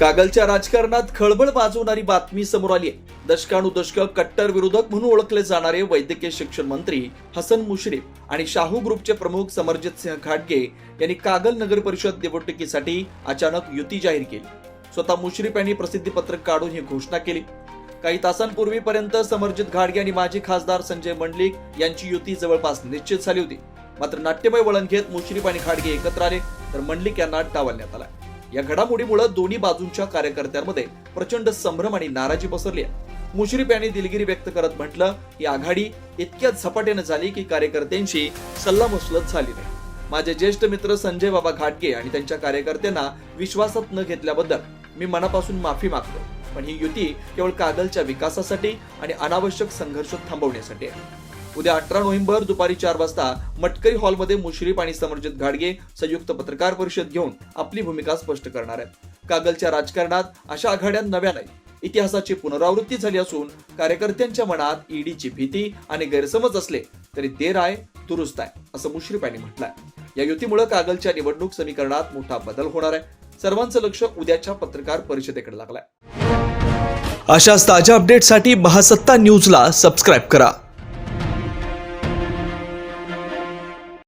कागलच्या राजकारणात खळबळ माजवणारी बातमी समोर आली आहे. दशकानुदशक कट्टर विरोधक म्हणून ओळखले जाणारे वैद्यकीय शिक्षण मंत्री हसन मुश्रीफ आणि शाहू ग्रुपचे प्रमुख समरजित सिंह घाटगे यांनी कागल नगर परिषद निवडणुकीसाठी अचानक युती जाहीर केली. स्वतः मुश्रीफ यांनी प्रसिद्धी पत्रक काढून ही घोषणा केली. काही तासांपूर्वीपर्यंत समरजित घाडगे आणि माजी खासदार संजय मंडलिक यांची युती जवळपास निश्चित झाली होती. मात्र नाट्यमय वळण घेत मुश्रीफ आणि खाडगे एकत्र आले तर मंडलिक यांना डावलण्यात आला. या घडामोडीमुळे दोन्ही बाजूंच्या कार्यकर्त्यांमध्ये प्रचंड संभ्रम आणि नाराजी पसरली आहे. मुश्रीफ यांनी दिलगिरी व्यक्त करत म्हटलं ही आघाडी इतक्या झपाट्याने झाली की कार्यकर्त्यांशी सल्लामसलत झाली नाही. माझे ज्येष्ठ मित्र संजय बाबा घाटगे आणि त्यांच्या कार्यकर्त्यांना विश्वासात न घेतल्याबद्दल मी मनापासून माफी मागतो पण ही युती केवळ कागलच्या विकासासाठी आणि अनावश्यक संघर्ष थांबवण्यासाठी आहे. उद्या अठरा नोव्हेंबर दुपारी चार वाजता मटकरी हॉलमध्ये मुश्रीफ आणि समरजित घाडगे संयुक्त पत्रकार परिषद घेऊन आपली भूमिका स्पष्ट करणार आहेत. कागलच्या राजकारणात अशा आघाड्या नव्या नाही इतिहासाची पुनरावृत्ती झाली असून कार्यकर्त्यांच्या मनात ईडीची भीती आणि गैरसमज असले तरी ते राय दुरुस्त आहे असं मुश्रीफ यांनी म्हटलंय. या युतीमुळे कागलच्या निवडणूक समीकरणात मोठा बदल होणार आहे. सर्वांचं लक्ष उद्याच्या पत्रकार परिषदेकडे लागलाय. अशाच ताज्या अपडेटसाठी महासत्ता न्यूजला सबस्क्राईब करा.